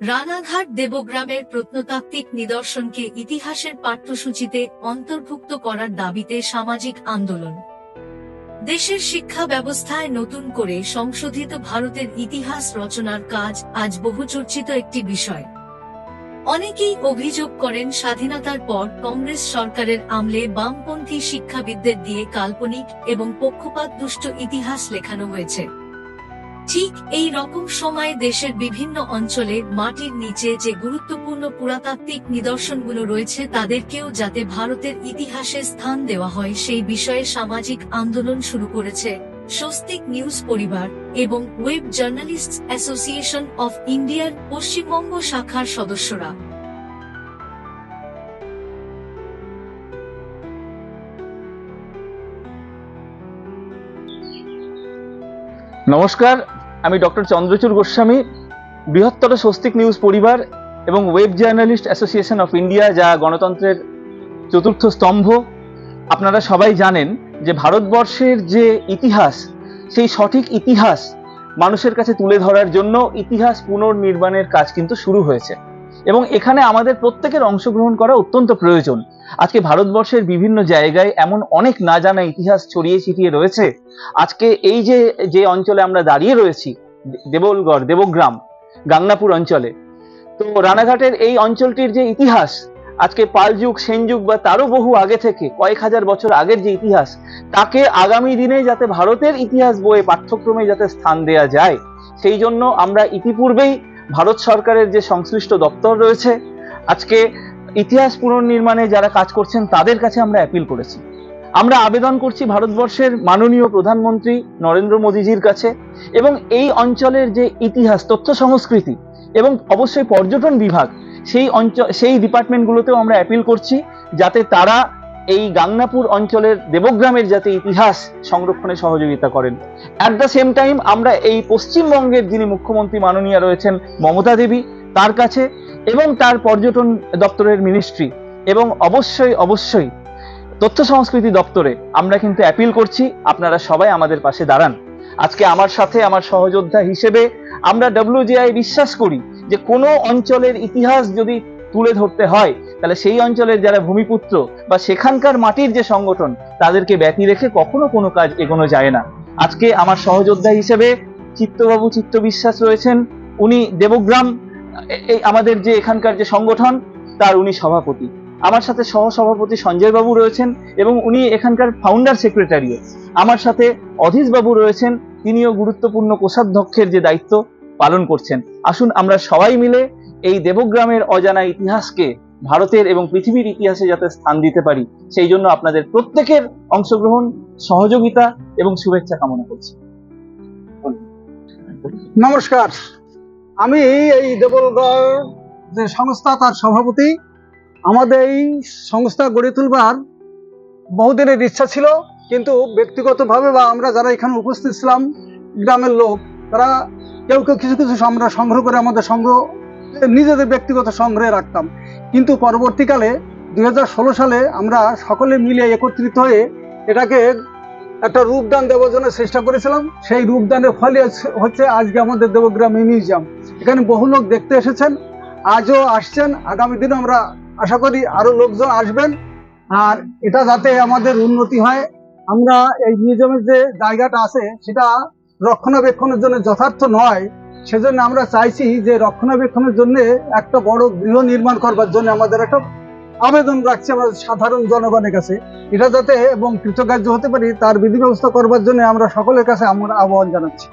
রানাঘাট দেবগ্রামের প্রত্নতাত্ত্বিক নিদর্শনকে ইতিহাসের পাঠ্যসূচিতে অন্তর্ভুক্ত করার দাবিতে সামাজিক আন্দোলন। দেশের শিক্ষা ব্যবস্থায় নতুন করে সংশোধিত ভারতের ইতিহাস রচনার কাজ আজ বহুচর্চিত একটি বিষয়। অনেকেই অভিযোগ করেন স্বাধীনতার পর কংগ্রেস সরকারের আমলে বামপন্থী শিক্ষাবিদদের দিয়ে কাল্পনিক এবং পক্ষপাত দুষ্ট ইতিহাস লেখানো হয়েছে। ঠিক এই রকম সময়ে দেশের বিভিন্ন অঞ্চলে মাটির নিচে যে গুরুত্বপূর্ণ পুরাতাত্ত্বিক নিদর্শনগুলো রয়েছে তাদেরকেও যাতে ভারতের ইতিহাসে স্থান দেওয়া হয় সেই বিষয়ে সামাজিক আন্দোলন শুরু করেছে স্বস্তিক নিউজ পরিবার এবং ওয়েব জার্নালিস্ট অ্যাসোসিয়েশন অফ ইন্ডিয়ার পশ্চিমবঙ্গ শাখার সদস্যরা। নমস্কার, আমি ডক্টর চন্দ্রচূড় গোস্বামী, বৃহত্তর স্বস্তিক নিউজ পরিবার এবং web journalist association of India, যা গণতন্ত্রের চতুর্থ স্তম্ভ। আপনারা সবাই জানেন যে ভারতবর্ষের যে ইতিহাস, সেই সঠিক ইতিহাস মানুষের কাছে তুলে ধরার জন্য ইতিহাস পুনর্নির্মাণের কাজ কিন্তু শুরু হয়েছে। এবং এখানে আমাদের প্রত্যেকের অংশগ্রহণ করা অত্যন্ত প্রয়োজন। আজকে ভারতবর্ষের বিভিন্ন জায়গায় এমন অনেক না জানা ইতিহাস ছড়িয়ে ছিটিয়ে রয়েছে। আজকে এই যে যে অঞ্চলে আমরা দাঁড়িয়ে রয়েছি, দেবলগড়, দেবগ্রাম গাংনাপুর অঞ্চলে, তো রানাঘাটের এই অঞ্চলটির যে ইতিহাস, আজকে পাল যুগ, সেন যুগ বা তারও বহু আগে থেকে, কয়েক হাজার বছর আগের যে ইতিহাস, তাকে আগামী দিনে যাতে ভারতের ইতিহাস বইয়ে পাঠ্যক্রমে যাতে স্থান দেয়া যায়, সেই জন্য আমরা ইতিপূর্বেই ভারত সরকারের যে সংশ্লিষ্ট দপ্তর রয়েছে, আজকে ইতিহাস পুনর্নির্মাণে যারা কাজ করছেন, তাদের কাছে আমরা অ্যাপিল করেছি। আমরা আবেদন করছি ভারতবর্ষের মাননীয় প্রধানমন্ত্রী নরেন্দ্র মোদীজির কাছে এবং এই অঞ্চলের যে ইতিহাস, তথ্য সংস্কৃতি এবং অবশ্যই পর্যটন বিভাগ, সেই অঞ্চল, সেই ডিপার্টমেন্টগুলোতেও আমরা অ্যাপিল করছি যাতে তারা এই গাংনাপুর অঞ্চলের দেবগ্রামের যাতে ইতিহাস সংরক্ষণে সহযোগিতা করেন। অ্যাট দ্য সেম টাইম আমরা এই পশ্চিমবঙ্গের যিনি মুখ্যমন্ত্রী মাননীয়া রয়েছেন মমতা দেবী, তার কাছে এবং তার পর্যটন দপ্তরের মিনিস্ট্রি এবং অবশ্যই অবশ্যই তথ্য সংস্কৃতি দপ্তরে আমরা কিন্তু অ্যাপিল করছি, আপনারা সবাই আমাদের পাশে দাঁড়ান। আজকে আমার সাথে আমার সহযোদ্ধা হিসেবে আমরা ডব্লিউজিআই বিশ্বাস করি যে কোনো অঞ্চলের ইতিহাস যদি তুলে ধরতে হয়, তাহলে সেই অঞ্চলের যারা ভূমিপুত্র বা সেখানকার মাটির যে সংগঠন, তাদেরকে ব্যতি রেখে কখনো কোনো কাজ এগোনো যায় না। আজকে আমার সহযোদ্ধা হিসেবে চিত্তবাবু চিত্ত বিশ্বাস রয়েছেন, উনি দেবগ্রাম, এই আমাদের যে এখানকার যে সংগঠন, তার উনি সভাপতি। আমার সাথে সহ সভাপতি সঞ্জয় বাবু রয়েছেন এবং উনি এখানকার ফাউন্ডার সেক্রেটারিও আমার সাথে অধীশ বাবু রয়েছেন, তিনিও গুরুত্বপূর্ণ কোষাধ্যক্ষের যে দায়িত্ব পালন করছেন। আসুন আমরা সবাই মিলে এই দেবগ্রামের অজানা ইতিহাসকে ভারতের এবং পৃথিবীর ইতিহাসে যাতে স্থান দিতে পারি, সেই জন্য আপনাদের প্রত্যেকের অংশগ্রহণ, সহযোগিতা এবং শুভেচ্ছা কামনা করছি। নমস্কার। আমি এই দেবলগড় যে সংস্থা, তার সভাপতি। আমাদের এই সংস্থা গড়ে তুলবার বহুদিনের ইচ্ছা ছিল, কিন্তু ব্যক্তিগতভাবে বা আমরা যারা এখানে উপস্থিত ছিলাম, গ্রামের লোক, তারা কেউ কেউ কিছু কিছু আমরা সংগ্রহ করে আমাদের সংগ্রহ নিজেদের ব্যক্তিগত সংগ্রহে রাখতাম। কিন্তু পরবর্তীকালে দুই সালে আমরা সকলে মিলে একত্রিত হয়ে এটাকে একটা রূপদান দেওয়ার জন্য চেষ্টা করেছিলাম। সেই রূপদানের ফলে হচ্ছে- আজকে আমাদের দেবগ্রাম মিউজিয়াম। এখানে বহু লোক দেখতে এসেছেন, আজও আসছেন। আগামী দিনে আমরা আশা করি আরও লোকজন আসবেন। আর এটা যাতে আমাদের উন্নতি হয়, আমরা এই মিউজিয়ামের যে জায়গাটা আছে, সেটা রক্ষণাবেক্ষণের জন্য যথার্থ নয়। সেজন্য আমরা চাইছি যে রক্ষণাবেক্ষণের জন্য একটা বড় গৃহ নির্মাণ করবার জন্য আমাদের একটা আবেদন রাখছি আমাদের সাধারণ জনগণের কাছে। এটা যাতে এবং কৃতকার্য হতে পারি, তার বিধি ব্যবস্থা করবার জন্য আমরা সকলের কাছে আমরা আহ্বান জানাচ্ছি।